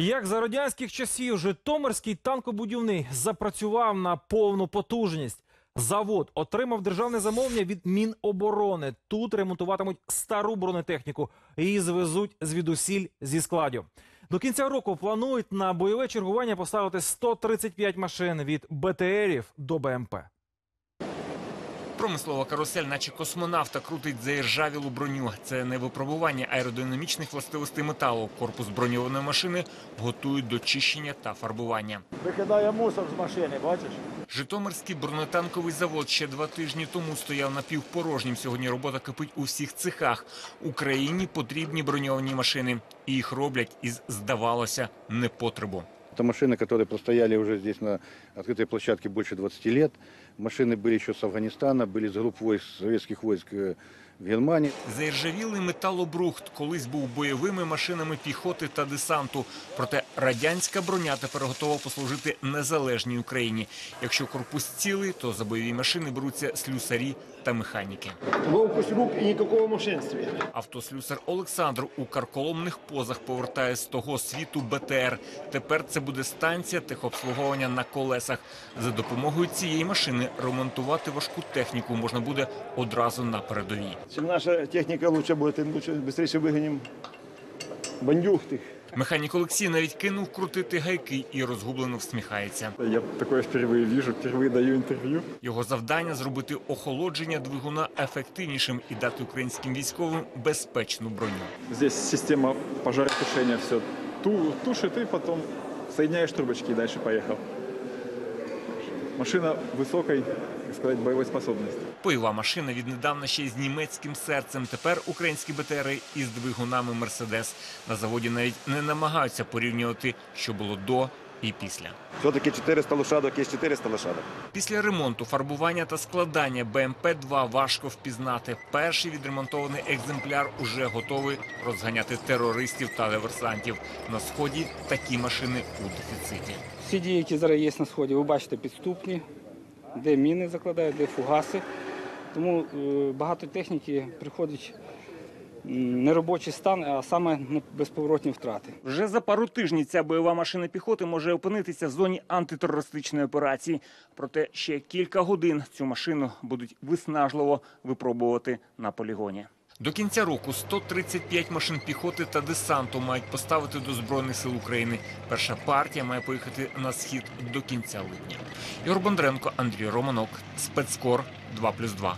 Як за радянських часів Житомирський танкобудівний запрацював на повну потужність. Завод отримав державне замовлення від Міноборони. Тут ремонтуватимуть стару бронетехніку. Її звезуть звідусіль зі складів. До кінця року планують на бойове чергування поставити 135 машин від БТРів до БМП. Промислова карусель, наче космонавта, крутить заіржавілу броню. Це не випробування аеродинамічних властивостей металу. Корпус броньованої машини готують до чищення та фарбування. Викидає мусор з машини, бачиш? Житомирський бронетанковий завод ще два тижні тому стояв напівпорожнім. Сьогодні робота кипить у всіх цехах. Україні потрібні броньовані машини. І їх роблять із, здавалося, непотребу. Это машины, которые простояли уже здесь на открытой площадке больше 20 лет. Машины были еще с Афганистана, были из групп войск, советских войск э, в Германии. Заіржавілий металобрухт колись був бойовими машинами піхоти та десанту. Проте радянська броня тепер готова послужити незалежній Україні. Якщо корпус цілий, то за бойові машини беруться слюсарі та механіки. Ловкость рук і ніякого мошенствия. Автослюсар Олександр у карколомних позах повертає з того світу БТР. Тепер це буде станція техобслуговування на колесах. За допомогою цієї машини ремонтувати важку техніку можна буде одразу на передовій. Чим наша техніка лучше буде, тим лучше, швидше виганемо бандюг тих. Механік Олексій навіть кинув крутити гайки і розгублено всміхається. Я такое впервые вижу, впервые даю интервью. Його завдання зробити охолодження двигуна ефективнішим і дати українським військовим безпечну броню. Здесь система пожаротушения все ту, тушит и потом соединяешь трубочки и дальше поехал. Машина високої так сказати, бойової способності. Бойова машина віднедавна ще з німецьким серцем. Тепер українські БТРи із двигунами Мерседес. На заводі навіть не намагаються порівнювати, що було до і після. Все-таки 400 лошадок є 400 лошадок. Після ремонту, фарбування та складання БМП-2 важко впізнати. Перший відремонтований екземпляр уже готовий розганяти терористів та диверсантів. На сході такі машини у дефіциті. Всі дії, які зараз є на сході, ви бачите підступні, де міни закладають, де фугаси. Тому е, багато техніки приходить неробочий стан, а саме безповоротні втрати. Вже за пару тижнів ця бойова машина піхоти може опинитися в зоні антитерористичної операції. Проте ще кілька годин цю машину будуть виснажливо випробувати на полігоні. До кінця року 135 машин піхоти та десанту мають поставити до збройних сил України. Перша партія має поїхати на схід до кінця липня. Ігор Бондренко, Андрій Романок, спецкор 2+,2.